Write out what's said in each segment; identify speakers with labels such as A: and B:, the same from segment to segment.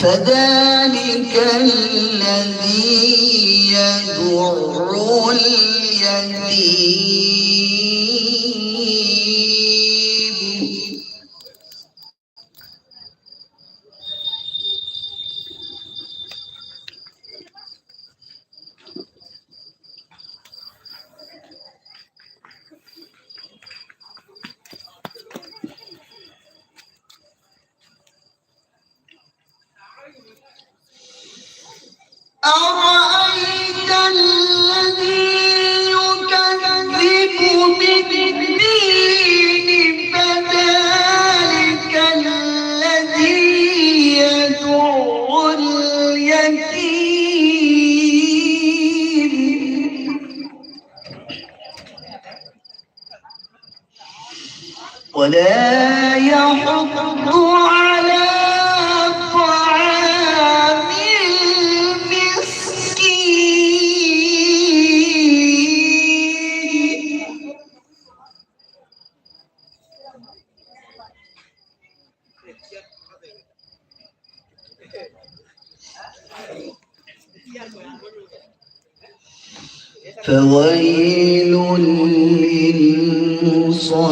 A: فذلك الذي يدعو اليتيم. ولا يحض على طعام المسكين. فويل للمصلين.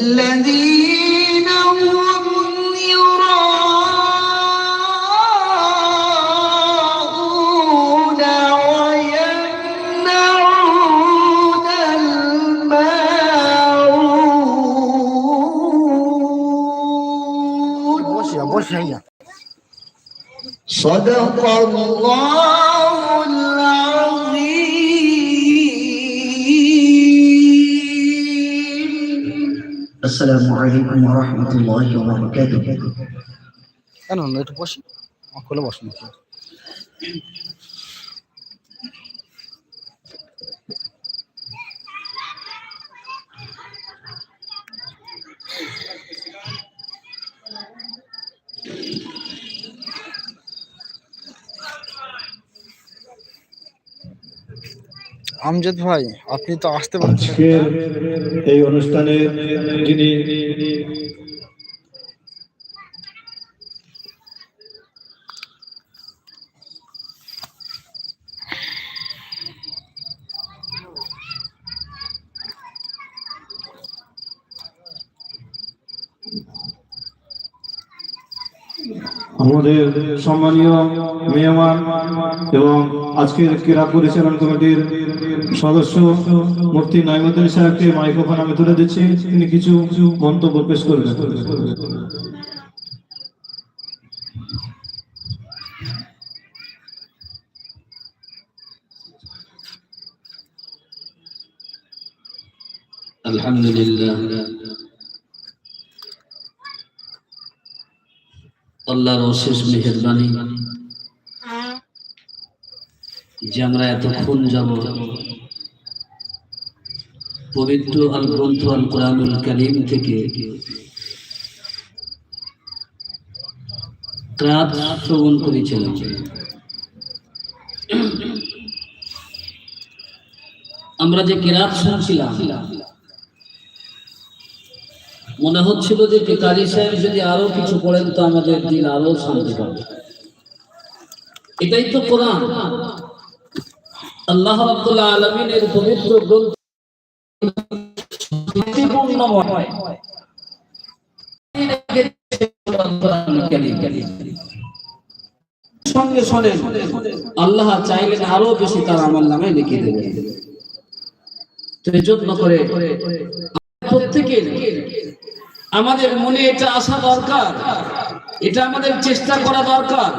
A: الذين هم يراءون ويمنعون الماعون صدق الله السلام عليكم ورحمة الله وبركاته.
B: أنا ما يتبوش أقول بوش আমজদ ভাই আপনি তো আসতে পারছেন।
C: এই অনুষ্ঠানে যিনি আমাদের সম্মানীয় মেহমান এবং আজকের ক্রীড়া পরিচালন কমিটির সদস্য মূর্তি নাইমুদ্দিন সাহেবকে মাইক্রোফোন আমি তুলে দিচ্ছি তিনি কিছু মন্তব্য পেশ করবেন
D: الحمد لله আল্লাহর অশেষ মেহেরবানি। যে আমরা এতক্ষণ যাব পবিত্র আল গ্রন্থ আল কোরআনুল কালিম থেকে শ্রবণ করেছিলাম। আমরা যে কেরাত শুনছিলাম মনে হচ্ছিল যে কারি সাহেব যদি আরও কিছু পড়েন তো আমাদের দিন আরও শান্তি পাবে। এটাই তো কোরআন। আল্লাহ রাব্বুল আলামিনের পবিত্র গ্রন্থ সঙ্গে শোনেন আল্লাহ চাইলেন আরও বেশি তার আমার নামে লিখে দেবেন। তো এই জন্য করে প্রত্যেকের আমাদের মনে এটা আসা দরকার, এটা আমাদের চেষ্টা করা দরকার।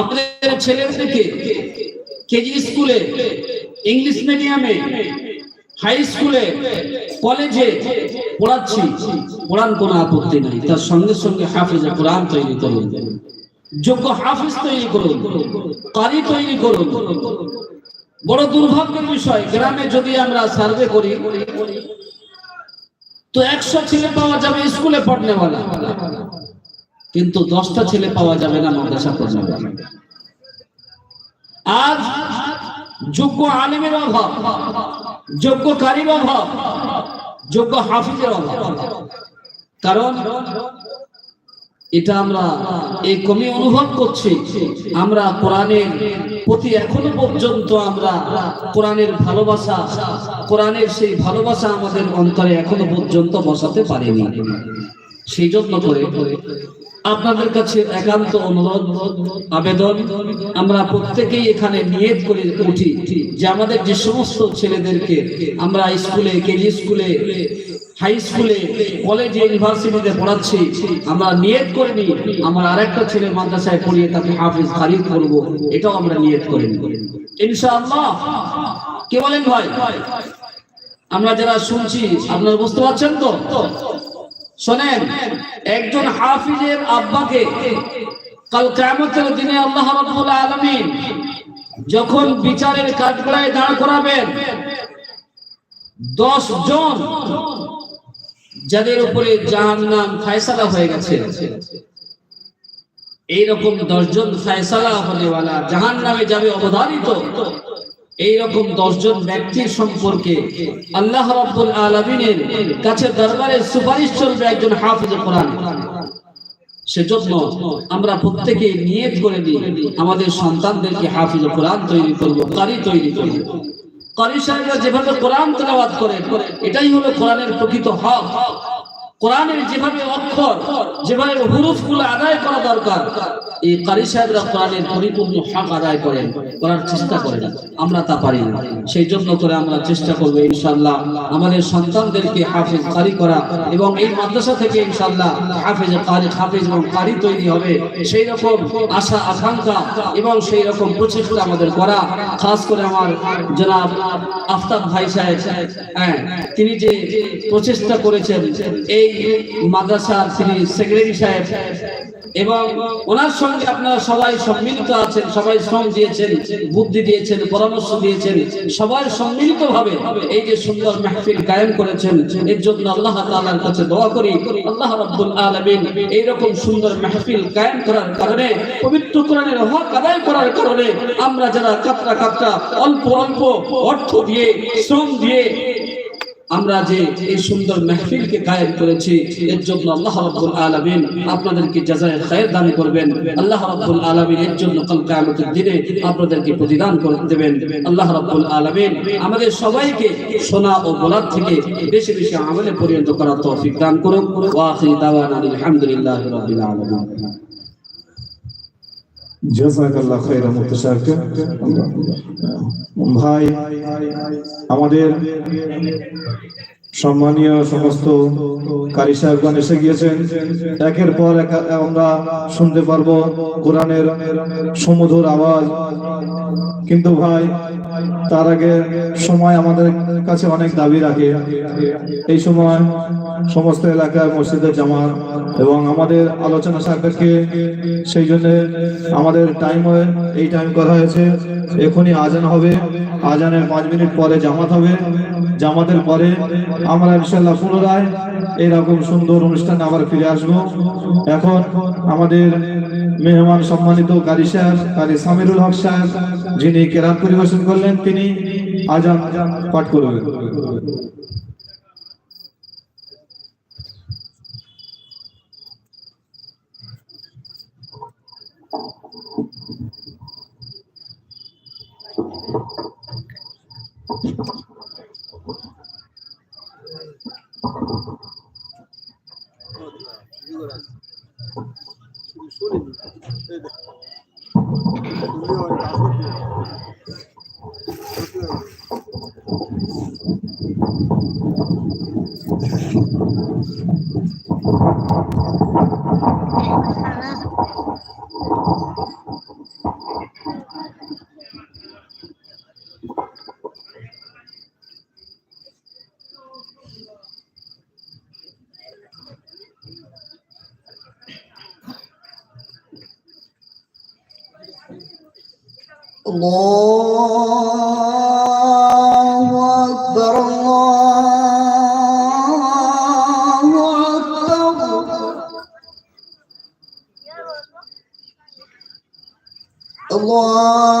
D: আমাদের ছেলেদেরকে কেজি স্কুলে, ইংলিশ মিডিয়ামে, হাই স্কুলে, কলেজে পড়াচ্ছি। পড়ান কোনো আপত্তি নাই। তার সঙ্গে সঙ্গে হাফিজে কোরআন তৈরি করুন, যোগ্য হাফিজ তৈরি করুন, কারি তৈরি করুন। বড় দুর্ভাগ্যের বিষয়, গ্রামে যদি আমরা সার্ভে করি তো একশো ছেলে পাওয়া যাবে স্কুলে পড়লে পড়নেওয়ালা। কিন্তু দশটা ছেলে পাওয়া যাবে না মাদ্রাসা পড়লে আজ যোগ্য আলিমের অভাব, যোগ্য কারির অভাব, যোগ্য হাফিজের অভাব। কারণ এটা আমরা এই কমি অনুভব করছি। আমরা কোরআনের প্রতি এখনও পর্যন্ত আমরা কোরআনের ভালোবাসা, কোরআনের সেই ভালোবাসা আমাদের অন্তরে এখনও পর্যন্ত বসাতে পারিনি। সেই জন্য করে আপনাদের কাছে একান্ত অনুরোধ, আবেদন, আমরা প্রত্যেকেই এখানে নিয়ত করে উঠি যে আমাদের যে সমস্ত ছেলেদেরকে আমরা স্কুলে, কেজি স্কুলে হাই স্কুলে কলেজে ইউনিভার্সিটিতে পড়াচ্ছি। আমরা নিয়ত করে নিই, আমার আরেকটা ছেলে মাদ্রাসায় পড়িয়ে তাকে হাফিজ খারিদ করব। এটাও আমরা নিয়ত করে নিই। ইনশাআল্লাহ। কে বলেন ভাই? আমরা যারা শুনছি, আপনারা বুঝতে পারছেন তো? শোনেন, একজন হাফিজের আব্বাকে কাল কিয়ামতের দিনে আল্লাহ রাব্বুল আলামিন যখন বিচারের কাঠগড়ায় দাঁড় করাবেন, দশ জন যাদের উপরে জাহান্নাম ফায়সালা হয়ে গেছে। এইরকম দশজন ফায়সালা হনেওয়ালা জাহান নামে যাবে অবধারিত। এইরকম দশজন ব্যক্তির সম্পর্কে আল্লাহ রাব্বুল আলামিনের কাছে দরবারে সুপারিশ চলবে একজন হাফিজ কোরআন। সেজন্য আমরা প্রত্যেকে নিয়ত করে নিই, আমাদের সন্তানদেরকে হাফিজ কোরআন তৈরি করব কারি তৈরি করব। কারি সাহেবরা যেভাবে কোরআন তেলাওয়াত করেন এটাই হলো কোরআনের প্রকৃত হক। কোরআনের যেভাবে অক্ষর, যেভাবে আদায় করা দরকার, এই কারি সাহেবরা কোরআনের পরিপূর্ণ হক আদায় করেন, করার চেষ্টা করেন। আমরা তা পারি না। সেই জন্য করে আমরা চেষ্টা করব ইনশাল্লাহ আমাদের সন্তানদেরকে হাফেজ কারি করা এবং এই মাদ্রাসা থেকে ইনশাল্লাহ হাফেজ কারি, হাফেজ এবং কারি তৈরি হবে। সেই রকম আশা, আকাঙ্ক্ষা এবং সেই রকম প্রচেষ্টা আমাদের করা। খাস করে আমার জনাব আফতাব ভাই সাহেব হ্যাঁ তিনি যে প্রচেষ্টা করেছেন, এই মাদ্রাসার তিনি সেক্রেটারি সাহেব। এবং ওনার সঙ্গে আপনারা সবাই সম্মিলিত আছেন, সবাই শ্রম দিয়েছেন, বুদ্ধি দিয়েছেন, পরামর্শ দিয়েছেন। সবাই সম্মিলিত ভাবে এই যে সুন্দর মাহফিল কায়েম করেছেন, এর জন্য আল্লাহ তাআলার কাছে দোয়া করি। আল্লাহ রাব্বুল আলামিন এই রকম সুন্দর মাহফিল কায়েম করার কারণে, পবিত্র কোরআনের হক আদায় করার কারণে আমরা যারা কাতরা কাতরা অল্প অল্প অর্থ দিয়ে, শ্রম দিয়ে আমরা যে এই সুন্দর মাহফিলকে কায়েম করেছি, এর জন্য আল্লাহ রাব্বুল আলামিন আপনাদেরকে জাযায়ে খায়ের দান করবেন। আল্লাহ রাব্বুল আলামিন এর জন্য কাল কিয়ামতের দিনে আপনাদেরকে প্রতিদান করে দেবেন। আল্লাহ রাব্বুল আলামিন আমাদের সবাইকে সোনা ও বলার থেকে বেশি বেশি আমলে পরিণত করার তৌফিক দান করুন। ওয়া আখির দাওয়ানা আলহামদুলিল্লাহি রাব্বিল আলামিন।
C: জাজাকাল্লাহ খাইরা মুতাশাক্কির ভাই আমাদের সম্মানীয় সমস্ত কারি সাহেবগণ এসে গিয়েছেন। একের পর এক আমরা শুনতে পারব কোরআনের সমুধুর আওয়াজ। কিন্তু ভাই, তার আগে সময় আমাদের কাছে অনেক দাবি রাখে। এই সময় সমস্ত এলাকার মসজিদে জামাত এবং আমাদের আলোচনা সাপেক্ষে সেই জন্য আমাদের টাইম এই টাইম করা হয়েছে। এখনই আজান হবে। আজানের পাঁচ মিনিট পরে জামাত হবে। জামাতের পরে আমরা ইনশাল্লাহ পুনরায় এরকম সুন্দর অনুষ্ঠানে আবার ফিরে আসব এখন আমাদের মেহমান সম্মানিত কারি সাহেব কারি সামিরুল হক সাহেব যিনি কেরাম পরিবেশন করলেন, তিনি আজান পাঠ করবেন
A: Thank you. the الله أكبر الله أكبر الله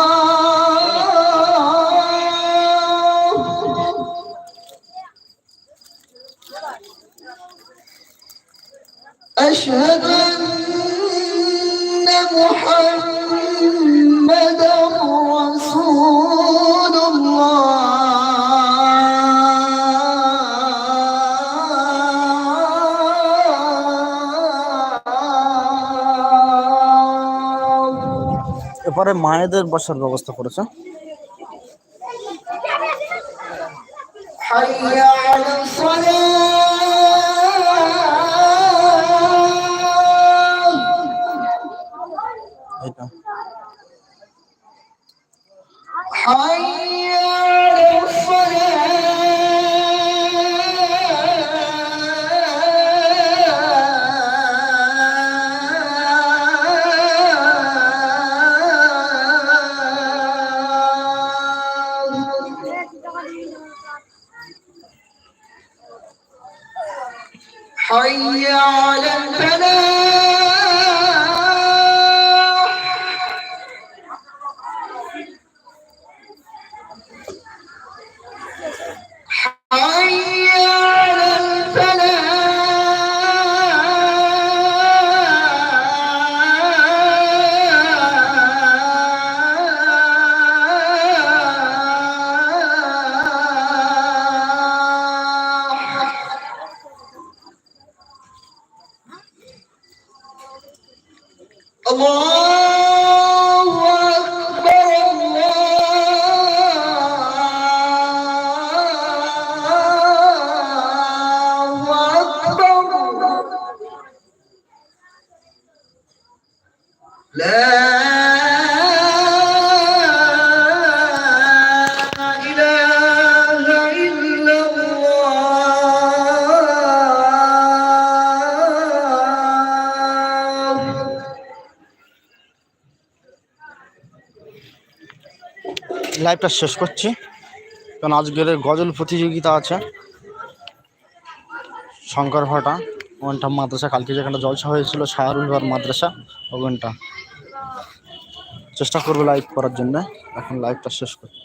B: এরপরে মায়েদের বসার ব্যবস্থা করেছে
A: حي على الصلاة Allah.
B: লাইভটা শেষ করছি। কারণ আজকের গজল প্রতিযোগিতা আছে। শঙ্কর ভাটা, ওখানটা মাদ্রাসা, কালকে যেখানটা জলসা হয়েছিল শাহরুল ভার মাদ্রাসা, ওখানটা। চেষ্টা করব লাইভ করার জন্য। এখন লাইভটা শেষ করতে